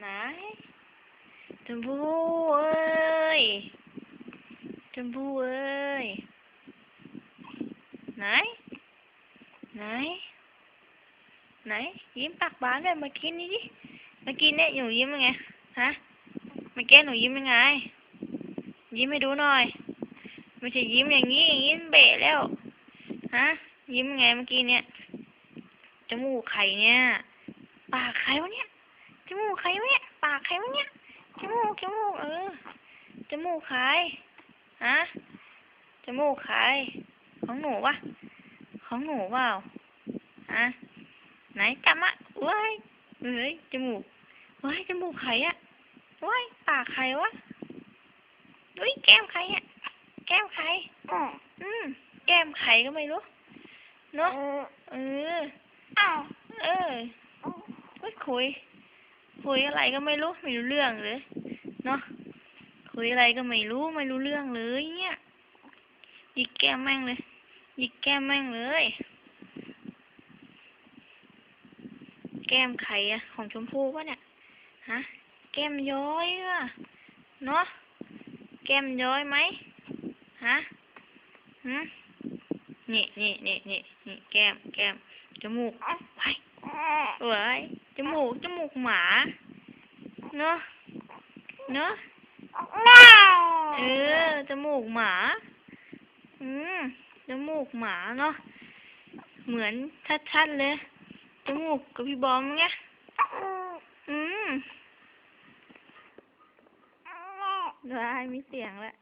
ไหนชมพู่เอ้ยชมพู่เอ้ยไหน ไหน ไหน ยิ้มปากบานเลยเมื่อกี้นี้ดิเมื่อกี้เนี่ยหนูยิ้มยังไงฮะเมื่อกี้หนูยิ้มยังไง ยิ้มให้ดูหน่อยไม่ใช่ยิ้มอย่างนี้อย่างนี้มเบะแล้วฮะยิ้มยังไงเมื่อกี้เนี่ยจมูกไข่เนี่ย ปากใครวะเนี่ย มูกใครวะเนี่ย ปากใครวะเนี่ย จมูก จมูก เออ จมูกใครฮะ จมูกใครของหนูวะ ของหนูเปล่าฮะ ไหนจำอะว้ายเอ้ย จมูกว้ายจมูกใครอะว้ายปากใครวะเฮ้ยแก้มใครอะแก้มใครอืม แก้มใครก็ไม่รู้ เนาะเออเออ คุยคุย คุยอะไรก็ไม่รู้ไม่รู้เรื่องเลยเนาะคุยอะไรก็ไม่รู้ไม่รู้เรื่องเลยเนี่ยยิกแก้มแม่งเลยยิกแก้มแม่งเลย แก้มใครอะของชมพู่ปะเนี่ยฮะแก้มย้อยอะเนาะแก้มย้อยไหมฮะหืมนี่นี่นี่นี่นี่แก้มแก้มจมูกไปเว้ยจมูกจมูก หมาเนาะเนาะเออจมูกหมาอืมจมูกหมาเนาะเหมือนชัดๆเลยจมูกกับพี่บอมไงอืมได้มีเสียงแล้ว